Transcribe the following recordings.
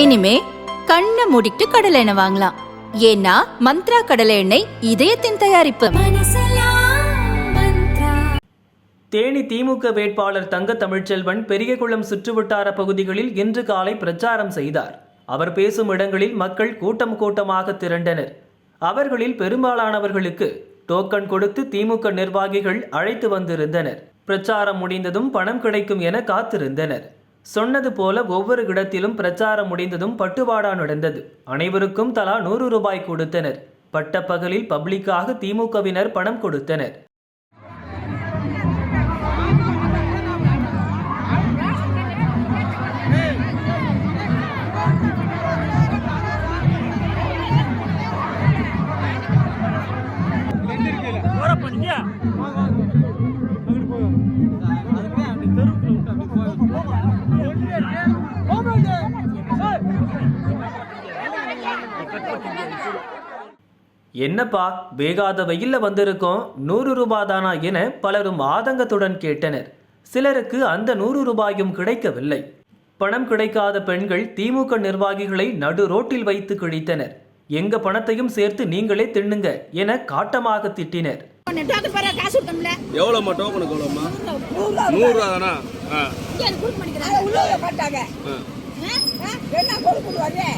இனிமே கண்ணை மூடிட்டு கடலை எண்ணெய் வாங்கலாம். ஏன்னா மந்த்ரா கடலை எண்ணெய் இதயத்தின் தயாரிப்பு. தேனி திமுக வேட்பாளர் தங்க தமிழ்ச்செல்வன் பெரியகுளம் சுற்றுவட்டார பகுதிகளில் இன்று காலை பிரச்சாரம் செய்தார். அவர் பேசும் இடங்களில் மக்கள் கூட்டம் கூட்டமாக திரண்டனர். அவர்களில் பெரும்பாலானவர்களுக்கு டோக்கன் கொடுத்து திமுக நிர்வாகிகள் அழைத்து வந்திருந்தனர். பிரச்சாரம் முடிந்ததும் பணம் கிடைக்கும் என காத்திருந்தனர். சொன்னது போல ஒவ்வொரு இடத்திலும் பிரச்சாரம் முடிந்ததும் பட்டுவாடா நடந்தது. அனைவருக்கும் தலா நூறு ரூபாய் கொடுத்தனர். பட்டப்பகலில் பப்ளிக்காக திமுகவினர் பணம் கொடுத்தனர். என்னப்பா வேகாத வெயில்ல வந்திருக்கோம் நூறு ரூபாய் தானா என பலரும் ஆதங்கத்துடன் கேட்டனர். சிலருக்கு அந்த நூறு ரூபாயும் கிடைக்கவில்லை. பணம் கிடைக்காத பெண்கள் திமுக நிர்வாகிகளை நடு ரோட்டில் வைத்து கிழித்தனர். எங்க பணத்தையும் சேர்த்து நீங்களே தின்னுங்க என காட்டமாக திட்டினர். எவ்வளோம்மா டோக்கனுக்கு எவ்வளோம்மா? நூறுரூவா தானா கொடுக்க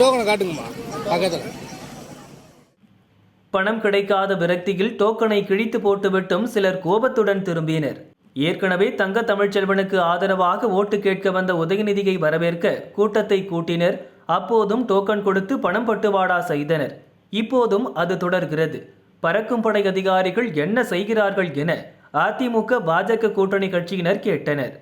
டோக்கனை காட்டுங்கம்மா பக்கத்தில். பணம் கிடைக்காத விரக்தியில் டோக்கனை கிழித்து போட்டுவிட்டும் சிலர் கோபத்துடன் திரும்பினர். ஏற்கனவே தங்க தமிழ்ச்செல்வனுக்கு ஆதரவாக ஓட்டு கேட்க வந்த உதயநிதியை வரவேற்க கூட்டத்தை கூட்டினர். அப்போதும் டோக்கன் கொடுத்து பணம் பட்டுவாடா செய்தனர். இப்போதும் அது தொடர்கிறது. பறக்கும் படை அதிகாரிகள் என்ன செய்கிறார்கள் என அதிமுக பாஜக கூட்டணி கட்சியினர் கேட்டனர்.